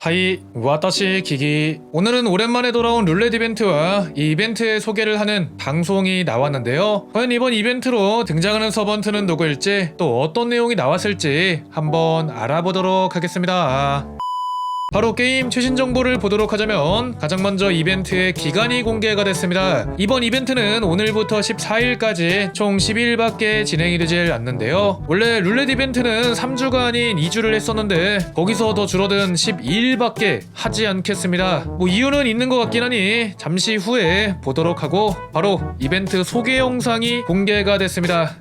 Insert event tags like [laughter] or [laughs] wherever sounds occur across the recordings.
하이, 와타시 기기. 오늘은 오랜만에 돌아온 룰렛 이벤트와 이 이벤트의 소개를 하는 방송이 나왔는데요. 과연 이번 이벤트로 등장하는 서번트는 누구일지 또 어떤 내용이 나왔을지 한번 알아보도록 하겠습니다. 바로 게임 최신 정보를 보도록 하자면 가장 먼저 이벤트의 기간이 공개가 됐습니다. 이번 이벤트는 오늘부터 14일까지 총 10일밖에 진행이 되질 않는데요. 원래 룰렛 이벤트는 3주가 아닌 2주를 했었는데 거기서 더 줄어든 12일밖에 하지 않겠습니다. 뭐 이유는 있는 것 같긴 하니 잠시 후에 보도록 하고 바로 이벤트 소개 영상이 공개가 됐습니다.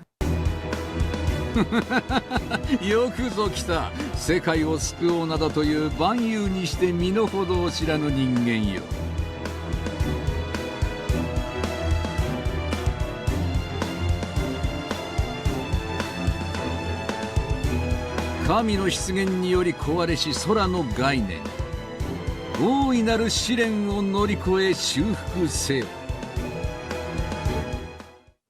[laughs] よくぞ来た。世界を救おうなどという万有にして身の程を知らぬ人間よ。神の出現により壊れし空の概念。大いなる試練を乗り越え修復せよ。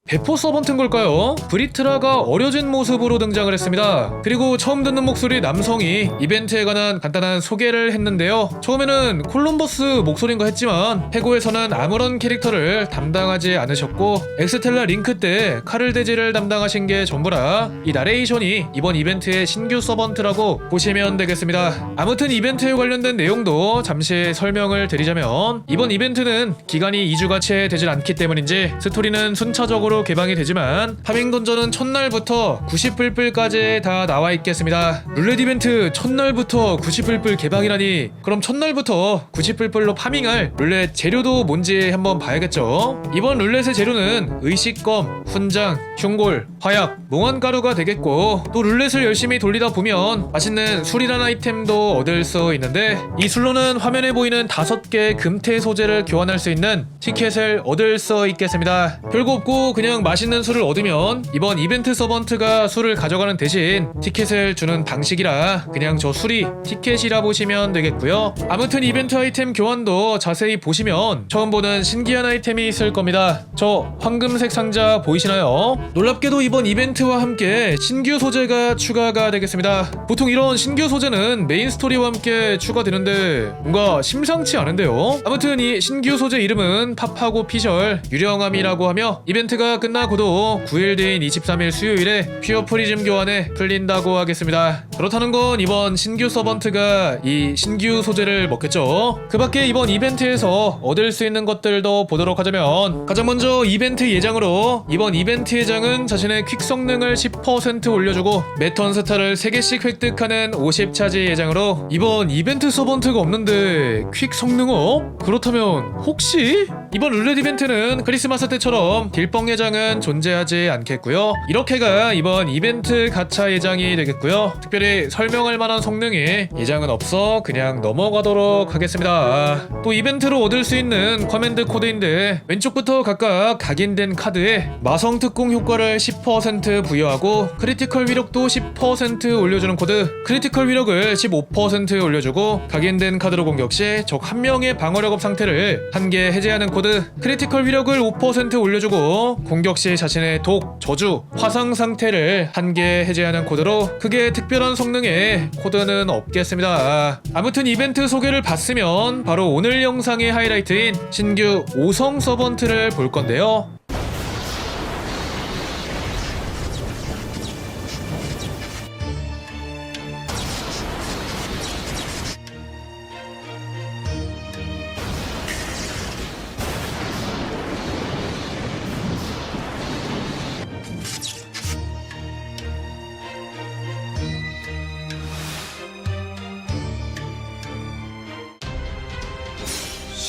배포 서번트인 걸까요? 브리트라가 어려진 모습으로 등장을 했습니다. 그리고 처음 듣는 목소리 남성이 이벤트에 관한 간단한 소개를 했는데요. 처음에는 콜럼버스 목소리인가 했지만 해고에서는 아무런 캐릭터를 담당하지 않으셨고 엑스텔라 링크 때 카를 데지를 담당하신 게 전부라 이 나레이션이 이번 이벤트의 신규 서번트라고 보시면 되겠습니다. 아무튼 이벤트에 관련된 내용도 잠시 설명을 드리자면 이번 이벤트는 기간이 2주가 채 되질 않기 때문인지 스토리는 순차적으로 개방이 되지만 파밍 던전은 첫날부터 90불불까지 다 나와 있겠습니다. 룰렛 이벤트 첫날부터 90불불 개방이라니 그럼 첫날부터 90불불로 파밍할 룰렛 재료도 뭔지 한번 봐야겠죠. 이번 룰렛의 재료는 의식검, 훈장, 흉골, 화약, 몽환가루가 되겠고 또 룰렛을 열심히 돌리다 보면 맛있는 술이라는 아이템도 얻을 수 있는데 이 술로는 화면에 보이는 다섯 개의 금태 소재를 교환할 수 있는 티켓을 얻을 수 있겠습니다. 별거 없고 그냥 맛있는 술을 얻으면 이번 이벤트 서번트가 술을 가져가는 대신 티켓을 주는 방식이라 그냥 저 술이 티켓이라 보시면 되겠고요. 아무튼 이벤트 아이템 교환도 자세히 보시면 처음 보는 신기한 아이템이 있을 겁니다. 저 황금색 상자 보이시나요? 놀랍게도 이번 이벤트와 함께 신규 소재가 추가가 되겠습니다. 보통 이런 신규 소재는 메인 스토리와 함께 추가되는데 뭔가 심상치 않은데요. 아무튼 이 신규 소재 이름은 팝하고 피셜 유령함이라고 하며 이벤트가 끝나고도 9일 뒤인 23일 수요일에 퓨어 프리즘 교환에 풀린다고 하겠습니다. 그렇다는 건 이번 신규 서번트가 이 신규 소재를 먹겠죠. 그 밖에 이번 이벤트에서 얻을 수 있는 것들도 보도록 하자면 가장 먼저 이벤트 예장으로 이번 이벤트 예장은 자신의 퀵 성능을 10% 올려주고 매턴 스타를 3개씩 획득하는 50차지 예장으로 이번 이벤트 서번트가 없는데 퀵 성능 업? 그렇다면 혹시 이번 룰렛 이벤트는 크리스마스 때처럼 딜뻥 예장은 존재하지 않겠고요. 이렇게가 이번 이벤트 가차 예장이 되겠고요. 특별히 설명할 만한 성능이 예장은 없어 그냥 넘어가도록 하겠습니다. 또 이벤트로 얻을 수 있는 커맨드 코드인데 왼쪽부터 각각 각인된 카드에 마성 특공 효과를 10% 부여하고 크리티컬 위력도 10% 올려주는 코드 크리티컬 위력을 15% 올려주고 각인된 카드로 공격 시 적 한 명의 방어력업 상태를 한 개 해제하는 코드 크리티컬 위력을 5% 올려주고 공격 시 자신의 독, 저주, 화상 상태를 한 개 해제하는 코드로 크게 특별한 성능의 코드는 없겠습니다. 아무튼 이벤트 소개를 봤으면 바로 오늘 영상의 하이라이트인 신규 5성 서번트를 볼 건데요.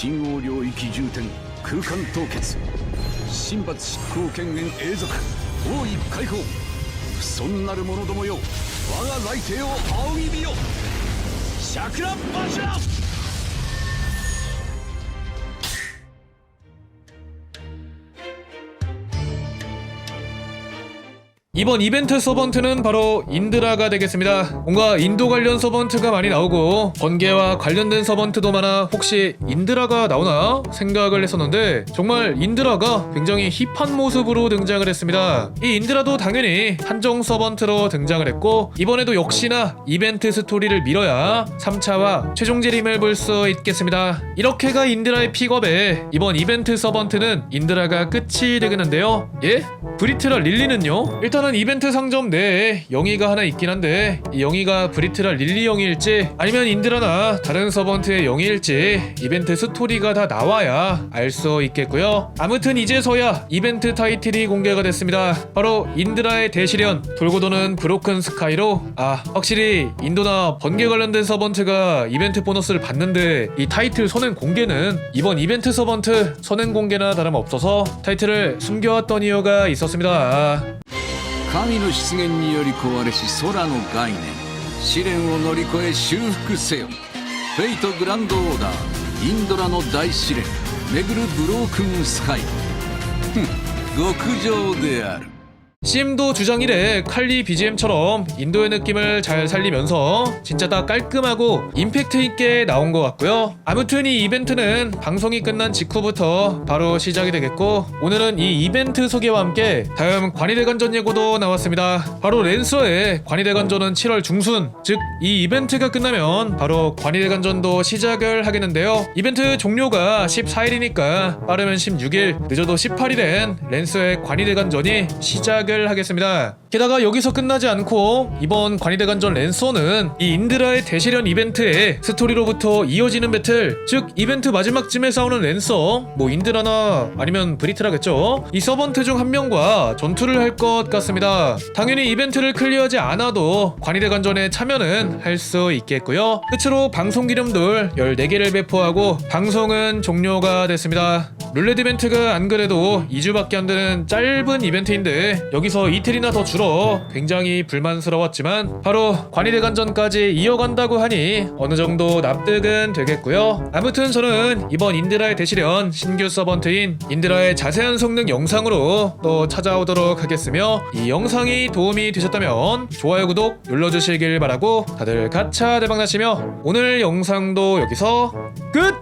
新王領域重点空間凍結。神罰執行権限永続。王位解放不尊なる者どもよ。我が来帝を仰ぎ見よ。シャクラ柱 이번 이벤트 서번트는 바로 인드라가 되겠습니다. 뭔가 인도 관련 서번트가 많이 나오고 번개와 관련된 서번트도 많아 혹시 인드라가 나오나 생각을 했었는데 정말 인드라가 굉장히 힙한 모습으로 등장을 했습니다. 이 인드라도 당연히 한정 서번트로 등장을 했고 이번에도 역시나 이벤트 스토리를 밀어야 3차와 최종 재림을 볼 수 있겠습니다. 이렇게가 인드라의 픽업에 이번 이벤트 서번트는 인드라가 끝이 되겠는데요. 예? 브리트라 릴리는요? 일단은 이벤트 상점 내에 영희가 하나 있긴 한데 이 영희가 브리트라 릴리 영희일지 아니면 인드라나 다른 서번트의 영희일지 이벤트 스토리가 다 나와야 알 수 있겠고요. 아무튼 이제서야 이벤트 타이틀이 공개가 됐습니다. 바로 인드라의 대시련 돌고 도는 브로큰 스카이로 아 확실히 인도나 번개 관련된 서번트가 이벤트 보너스를 받는데 이 타이틀 선행 공개는 이번 이벤트 서번트 선행 공개나 다름없어서 타이틀을 숨겨왔던 이유가 있었습니다. 神の出現により壊れし空の概念。試練を乗り越え修復せよ。フェイトグランドオーダー。インドラの大試練。巡るブロークンスカイ。ふん極上である。 CM도 주장 이래 칼리 BGM처럼 인도의 느낌을 잘 살리면서 진짜 다 깔끔하고 임팩트 있게 나온 것 같고요. 아무튼 이 이벤트는 방송이 끝난 직후부터 바로 시작이 되겠고 오늘은 이 이벤트 소개와 함께 다음 관이대관전 예고도 나왔습니다. 바로 랜서의 관이대관전은 7월 중순 즉 이 이벤트가 끝나면 바로 관이대관전도 시작을 하겠는데요. 이벤트 종료가 14일이니까 빠르면 16일 늦어도 18일엔 랜서의 관이대관전이 시작 시작을 하겠습니다. 게다가 여기서 끝나지 않고 이번 관이대관전 랜서는 이 인드라의 대시련 이벤트의 스토리로부터 이어지는 배틀 즉 이벤트 마지막쯤에 싸우는 랜서 뭐 인드라나 아니면 브리트라겠죠 이 서번트 중 한 명과 전투를 할 것 같습니다. 당연히 이벤트를 클리어하지 않아도 관이대관전에 참여는 할 수 있겠고요. 끝으로 방송 기념돌 14개를 배포하고 방송은 종료가 됐습니다. 룰렛 이벤트가 안 그래도 2주밖에 안 되는 짧은 이벤트인데 여기서 이틀이나 더 줄어 굉장히 불만스러웠지만 바로 관이대관전까지 이어간다고 하니 어느 정도 납득은 되겠고요. 아무튼 저는 이번 인드라의 대시련 신규 서번트인 인드라의 자세한 성능 영상으로 또 찾아오도록 하겠으며 이 영상이 도움이 되셨다면 좋아요 구독 눌러주시길 바라고 다들 가차 대박 나시며 오늘 영상도 여기서 끝!